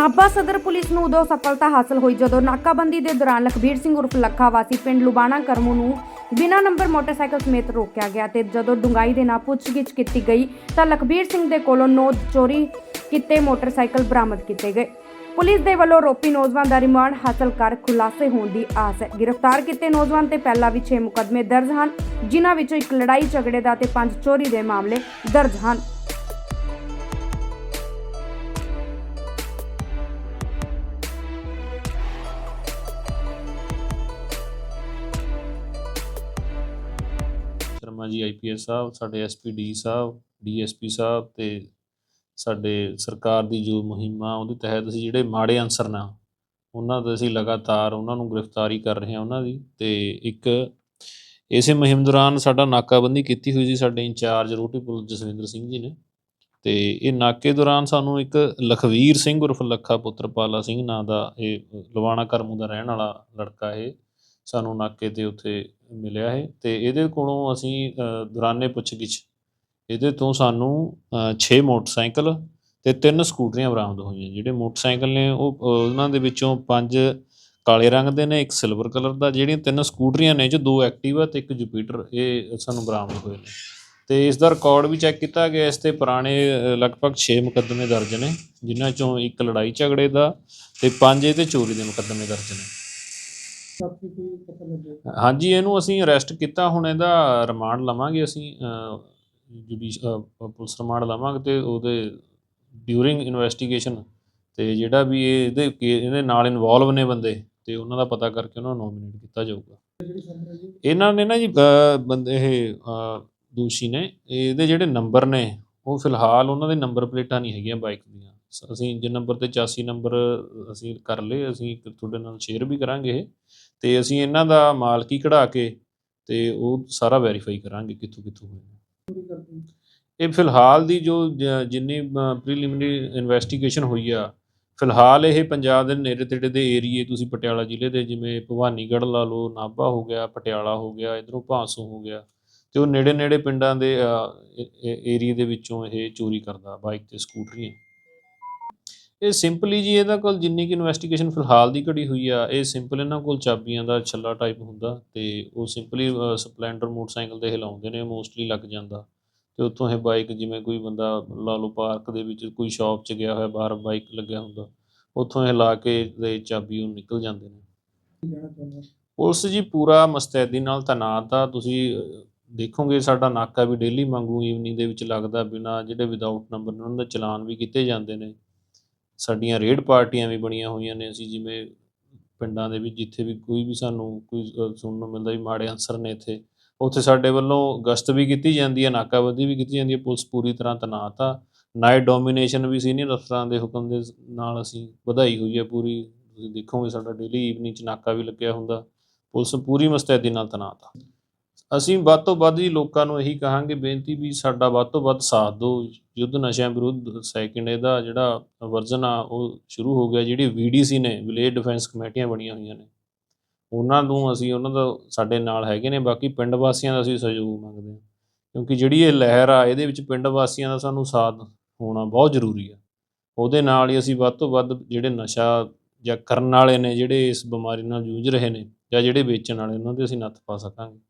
ਨਾਭਾ ਸਦਰ ਪੁਲਿਸ ਨੂੰ ਉਦੋਂ ਸਫਲਤਾ ਹਾਸਲ ਹੋਈ ਜਦੋਂ ਨਾਕਾਬੰਦੀ ਦੇ ਦੌਰਾਨ ਲਖਬੀਰ ਸਿੰਘ ਉਰਫ ਲੱਖਾ ਵਾਸੀ ਪਿੰਡ ਲੁਬਾਣਾ ਕਰਮੂ ਨੂੰ ਬਿਨਾਂ ਨੰਬਰ ਮੋਟਰਸਾਈਕਲ ਸਮੇਤ ਰੋਕਿਆ ਗਿਆ ਤੇ ਜਦੋਂ ਡੁੰਗਾਈ ਦੇ ਨਾਲ ਪੁੱਛਗਿੱਛ ਕੀਤੀ ਗਈ ਤਾਂ ਲਖਬੀਰ ਸਿੰਘ ਦੇ ਕੋਲੋਂ ਨੌ ਚੋਰੀ ਕੀਤੇ ਮੋਟਰਸਾਈਕਲ ਬਰਾਮਦ ਕੀਤੇ ਗਏ। ਪੁਲਿਸ ਦੇ ਵੱਲੋਂ ਰੋਪੀ ਨੌਜਵਾਨ ਦਾ ਰਿਮਾਂਡ ਹਾਸਲ ਕਰ ਖੁਲਾਸੇ ਹੋਣ ਦੀ ਆਸ ਹੈ। ਗ੍ਰਿਫਤਾਰ ਕੀਤੇ ਨੌਜਵਾਨ ਤੇ ਪਹਿਲਾਂ ਵੀ 6 ਮੁਕੱਦਮੇ ਦਰਜ ਹਨ, ਜਿਨ੍ਹਾਂ ਵਿੱਚੋਂ ਇੱਕ ਲੜਾਈ ਝਗੜੇ ਦਾ ਤੇ ਪੰਜ ਚੋਰੀ ਦੇ ਮਾਮਲੇ ਦਰਜ ਹਨ। ਸ਼ਰਮਾ ਜੀ ਆਈਪੀਐਸ ਸਾਹਿਬ, ਸਾਡੇ ਐਸਪੀਡੀ ਸਾਹਿਬ ਡੀਐਸਪੀ ਸਾਹਿਬ ਤੇ ਸਾਡੇ ਸਰਕਾਰ ਦੀ ਜੋ ਮੁਹਿੰਮਾਂ, ਉਹਦੇ ਤਹਿਤ ਅਸੀਂ ਜਿਹੜੇ ਮਾੜੇ ਅਨਸਰ ਨਾ, ਉਹਨਾਂ ਦਾ ਅਸੀਂ ਲਗਾਤਾਰ ਉਹਨਾਂ ਨੂੰ ਗ੍ਰਿਫਤਾਰੀ ਕਰ ਰਹੇ ਹਾਂ ਉਹਨਾਂ ਦੀ ਤੇ ਇੱਕ ਇਸੇ ਮੁਹਿੰਮ ਦੌਰਾਨ ਸਾਡਾ ਨਾਕਾਬੰਦੀ ਕੀਤੀ ਹੋਈ ਸੀ ਸਾਡੇ ਇੰਚਾਰਜ ਰੋਟੀ ਪੁਲਿਸ ਜਸਵਿੰਦਰ ਸਿੰਘ ਜੀ ਨੇ ਤੇ ਇਹ ਨਾਕੇ ਦੌਰਾਨ ਸਾਨੂੰ ਇੱਕ ਲਖਵੀਰ ਸਿੰਘ ਉਰਫ ਲੱਖਾ ਪੁੱਤਰ ਪਾਲਾ ਸਿੰਘ ਨਾਂ ਦਾ ਇਹ ਲਵਾਣਾ ਕਰਮੂ ਦਾ ਰਹਿਣ ਵਾਲਾ ਲੜਕਾ ਇਹ ਸਾਨੂੰ ਨਾਕੇ ਤੇ ਉੱਥੇ ਮਿਲਿਆ ਹੈ ਤੇ ਇਹਦੇ ਕੋਲੋਂ ਅਸੀਂ ਦੌਰਾਨੇ ਪੁੱਛਗਿੱਛ। ਇਹਦੇ ਤੋਂ ਸਾਨੂੰ 6 ਮੋਟਰਸਾਈਕਲ ਤੇ ਤਿੰਨ ਸਕੂਟਰੀਆਂ ਬਰਾਮਦ ਹੋਈਆਂ, ਜਿਹੜੇ ਮੋਟਰਸਾਈਕਲ ਨੇ ਉਹ ਉਹਨਾਂ ਦੇ ਵਿੱਚੋਂ ਪੰਜ ਕਾਲੇ ਰੰਗ ਦੇ ਨੇ, ਇੱਕ ਸਿਲਵਰ ਕਲਰ ਦਾ, ਜਿਹੜੀਆਂ ਤਿੰਨ ਸਕੂਟਰੀਆਂ ਨੇ, ਜੋ ਦੋ ਐਕਟਿਵਾ ਤੇ ਇੱਕ ਜੁਪੀਟਰ, ਇਹ ਸਾਨੂੰ ਬਰਾਮਦ ਹੋਏ ਨੇ। ਤੇ ਇਸ ਦਾ ਰਿਕਾਰਡ ਵੀ ਚੈੱਕ ਕੀਤਾ ਗਿਆ, ਇਸ ਤੇ ਪੁਰਾਣੇ ਲਗਭਗ 6 ਮੁਕੱਦਮੇ ਦਰਜ ਨੇ, ਜਿਨ੍ਹਾਂ ਚੋਂ ਇੱਕ ਲੜਾਈ ਝਗੜੇ ਦਾ ਤੇ ਪੰਜ ਇਹਦੇ ਚੋਰੀ ਦੇ ਮੁਕੱਦਮੇ ਦਰਜ ਨੇ। ਹਾਂਜੀ, ਇਹਨੂੰ ਅਸੀਂ ਅਰੈਸਟ ਕੀਤਾ, ਹੁਣ ਇਹਦਾ ਰਿਮਾਂਡ ਲਵਾਂਗੇ ਅਸੀਂ ਜੁਡੀਸ਼ ਪੁਲਿਸ ਰਿਮਾਂਡ ਲਵਾਂਗੇ ਤੇ ਉਹਦੇ ਡਿਊਰਿੰਗ ਇਨਵੈਸਟੀਗੇਸ਼ਨ ਤੇ ਜਿਹੜਾ ਵੀ ਇਹ ਇਹਦੇ ਕੇ- ਇਹਦੇ ਨਾਲ ਇਨਵੋਲਵ ਨੇ ਬੰਦੇ ਤੇ ਉਹਨਾਂ ਦਾ ਪਤਾ ਕਰਕੇ ਉਹਨਾਂ ਨੂੰ ਨੋਮੀਨੇਟ ਕੀਤਾ ਜਾਊਗਾ। ਇਹਨਾਂ ਨੇ ਨਾ ਜੀ ਬੰਦੇ ਇਹ ਦੋਸ਼ੀ ਨੇ, ਇਹਦੇ ਜਿਹੜੇ ਨੰਬਰ ਨੇ, ਉਹ ਫਿਲਹਾਲ ਉਹਨਾਂ ਦੇ ਨੰਬਰ ਪਲੇਟਾਂ ਨਹੀਂ ਹੈਗੀਆਂ ਬਾਈਕ ਦੀਆਂ। ਅਸੀਂ ਜੇ ਨੰਬਰ ਤੇ 84 ਨੰਬਰ ਅਸੀਂ ਕਰ ਲਏ, ਅਸੀਂ ਤੁਹਾਡੇ ਨਾਲ ਸ਼ੇਅਰ ਵੀ ਕਰਾਂਗੇ ਇਹ, ਤੇ ਅਸੀਂ ਇਹਨਾਂ ਦਾ ਮਾਲਕੀ ਕਢਾ ਕੇ ਤੇ ਉਹ ਸਾਰਾ ਵੈਰੀਫਾਈ ਕਰਾਂਗੇ ਕਿੱਥੋਂ ਕਿੱਥੋਂ ਹੋਇਆ। ਇਹ ਫਿਲਹਾਲ ਦੀ ਜੋ ਜਿੰਨੀ ਪ੍ਰੀਲਿਮਿਨਰੀ ਇਨਵੈਸਟੀਗੇਸ਼ਨ ਹੋਈ ਆ, ਫਿਲਹਾਲ ਇਹ ਪੰਜਾਬ ਦੇ ਨੇੜੇ ਤੇੜੇ ਦੇ ਏਰੀਏ, ਤੁਸੀਂ ਪਟਿਆਲਾ ਜ਼ਿਲ੍ਹੇ ਦੇ ਜਿਵੇਂ ਭਵਾਨੀਗੜ੍ਹ ਲਾ ਲਓ, ਨਾਭਾ ਹੋ ਗਿਆ, ਪਟਿਆਲਾ ਹੋ ਗਿਆ, ਇਧਰੋਂ ਭਾਂਸੋਂ ਹੋ ਗਿਆ, ਤੇ ਉਹ ਨੇੜੇ ਨੇੜੇ ਪਿੰਡਾਂ ਦੇ ਏਰੀਏ ਦੇ ਵਿੱਚੋਂ ਇਹ ਚੋਰੀ ਕਰਦਾ, ਬਾਈਕ ਤੇ ਸਕੂਟਰੀਆਂ। ਇਹ ਸਿੰਪਲੀ ਜੀ, ਇਹਦਾ ਕੋਲ ਜਿੰਨੀ ਕਿ ਇਨਵੈਸਟੀਗੇਸ਼ਨ ਫਿਲਹਾਲ ਦੀ ਘੜੀ ਹੋਈ ਆ, ਇਹ ਸਿੰਪਲ ਇਹਨਾਂ ਕੋਲ ਚਾਬੀਆਂ ਦਾ ਛੱਲਾ ਟਾਈਪ ਹੁੰਦਾ ਤੇ ਉਹ ਸਿੰਪਲੀ ਸਪਲੈਂਡਰ ਮੋਟਰਸਾਈਕਲ ਦੇ ਹਿਲਾਉਂਦੇ ਨੇ ਮੋਸਟਲੀ ਲੱਗ ਜਾਂਦਾ। ਤੇ ਉੱਥੋਂ ਇਹ ਬਾਈਕ ਜਿਵੇਂ ਕੋਈ ਬੰਦਾ ਲਾ ਲਓ ਪਾਰਕ ਦੇ ਵਿੱਚ ਕੋਈ ਸ਼ਾਪ 'ਚ ਗਿਆ ਹੋਇਆ, ਬਾਹਰ ਬਾਈਕ ਲੱਗਿਆ ਹੁੰਦਾ, ਉੱਥੋਂ ਇਹ ਲਾ ਕੇ ਤੇ ਚਾਬੀ ਉਹ ਨਿਕਲ ਜਾਂਦੇ ਨੇ। ਪੁਲਿਸ ਜੀ ਪੂਰਾ ਮਸਤੈਦੀ ਨਾਲ ਤੈਨਾਤ ਆ, ਤੁਸੀਂ ਦੇਖੋਗੇ ਸਾਡਾ ਨਾਕਾ ਵੀ ਡੇਲੀ ਮੰਗੂ ਈਵਨਿੰਗ ਦੇ ਵਿੱਚ ਲੱਗਦਾ ਬਿਨਾ ਜਿਹੜੇ ਵਿਦਆਊਟ ਨੰਬਰ ਨੇ, ਉਹਨਾਂ ਦਾ ਚਲਾਨ ਵੀ ਕੀਤੇ ਜਾਂਦੇ ਨੇ। ਸਾਡੀਆਂ ਰੇਡ ਪਾਰਟੀਆਂ ਵੀ ਬਣੀਆਂ ਹੋਈਆਂ ਨੇ ਅਸੀਂ ਜਿਵੇਂ ਪਿੰਡਾਂ ਦੇ ਵਿੱਚ ਜਿੱਥੇ ਵੀ ਕੋਈ ਵੀ ਸਾਨੂੰ ਕੋਈ ਸੁਣਨ ਨੂੰ ਮਿਲਦਾ ਵੀ ਮਾੜੇ ਅਨਸਰ ਨੇ ਇੱਥੇ, ਉੱਥੇ ਸਾਡੇ ਵੱਲੋਂ ਗਸ਼ਤ ਵੀ ਕੀਤੀ ਜਾਂਦੀ ਹੈ, ਨਾਕਾਬੰਦੀ ਵੀ ਕੀਤੀ ਜਾਂਦੀ ਹੈ, ਪੁਲਿਸ ਪੂਰੀ ਤਰ੍ਹਾਂ ਤੈਨਾਤ ਆ। ਨਾਈਟ ਡੋਮੀਨੇਸ਼ਨ ਵੀ ਸੀਨੀਅਰ ਅਫਸਰਾਂ ਦੇ ਹੁਕਮ ਦੇ ਨਾਲ ਅਸੀਂ ਵਧਾਈ ਹੋਈ ਹੈ ਪੂਰੀ। ਤੁਸੀਂ ਦੇਖੋਗੇ ਸਾਡਾ ਡੇਲੀ ਈਵਨਿੰਗ 'ਚ ਨਾਕਾ ਵੀ ਲੱਗਿਆ ਹੁੰਦਾ। ਪੁਲਿਸ ਪੂਰੀ ਮੁਸਤੈਦੀ ਨਾਲ ਤੈਨਾਤ ਆ। ਅਸੀਂ ਵੱਧ ਤੋਂ ਵੱਧ ਹੀ ਲੋਕਾਂ ਨੂੰ ਇਹੀ ਕਹਾਂਗੇ, ਬੇਨਤੀ ਵੀ ਸਾਡਾ ਵੱਧ ਤੋਂ ਵੱਧ ਸਾਥ ਦਿਓ। ਯੁੱਧ ਨਸ਼ਿਆਂ ਵਿਰੁੱਧ ਸੈਕਿੰਡ ਇਹਦਾ ਜਿਹੜਾ ਵਰਜ਼ਨ ਆ, ਉਹ ਸ਼ੁਰੂ ਹੋ ਗਿਆ, ਜਿਹੜੀ ਵੀਡੀਸੀ ਨੇ ਵਿਲੇਜ ਡਿਫੈਂਸ ਕਮੇਟੀਆਂ ਬਣੀਆਂ ਹੋਈਆਂ ਨੇ। ਉਹਨਾਂ ਨੂੰ ਅਸੀਂ, ਉਹਨਾਂ ਦਾ ਸਾਡੇ ਨਾਲ ਹੈਗੇ ਨੇ, ਬਾਕੀ ਪਿੰਡ ਵਾਸੀਆਂ ਦਾ ਅਸੀਂ ਸਹਿਯੋਗ ਮੰਗਦੇ ਹਾਂ। ਕਿਉਂਕਿ ਜਿਹੜੀ ਇਹ ਲਹਿਰ ਆ, ਇਹਦੇ ਵਿੱਚ ਪਿੰਡ ਵਾਸੀਆਂ ਦਾ ਸਾਨੂੰ ਸਾਥ ਹੋਣਾ ਬਹੁਤ ਜ਼ਰੂਰੀ ਆ। ਉਹਦੇ ਨਾਲ ਹੀ ਅਸੀਂ ਵੱਧ ਤੋਂ ਵੱਧ ਜਿਹੜੇ ਨਸ਼ਾ ਜਾਂ ਕਰਨ ਵਾਲੇ ਨੇ, ਜਿਹੜੇ ਇਸ ਬਿਮਾਰੀ ਨਾਲ ਜੂਝ ਰਹੇ ਨੇ ਜਾਂ ਜਿਹੜੇ ਵੇਚਣ ਵਾਲੇ, ਉਹਨਾਂ ਦੇ ਅਸੀਂ ਨੱਥ ਪਾ ਸਕਾਂਗੇ।